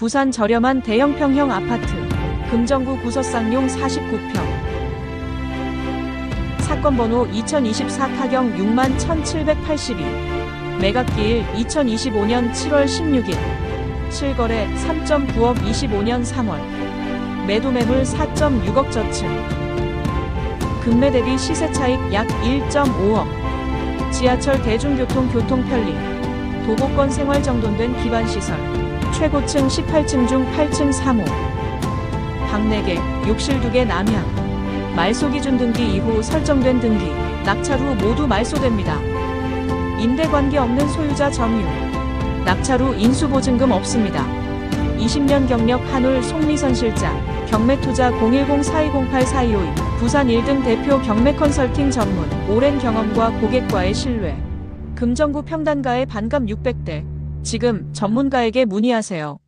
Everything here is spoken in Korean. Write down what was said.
부산 저렴한 대형 평형 아파트 금정구 구서쌍용 49평. 사건 번호 2024 타경 6만 1782 매각기일 2025년 7월 16일. 실거래 3.9억 25년 3월. 매도 매물 4.6억 저층 금매 대비 시세 차익 약 1.5억. 지하철 대중교통 교통 편리. 도보권 생활 정돈된 기반 시설 최고층 18층 중 8층 3호 방 4개 욕실 2개 남향. 말소 기준 등기 이후 설정된 등기 낙찰 후 모두 말소됩니다. 임대 관계 없는 소유자 점유. 낙찰 후 인수보증금 없습니다. 20년 경력 한울 송미선 실장 경매투자 010-4208-4252 부산 1등 대표 경매 컨설팅 전문 오랜 경험과 고객과의 신뢰. 금정구 평단가의 반감 600대 지금 전문가에게 문의하세요.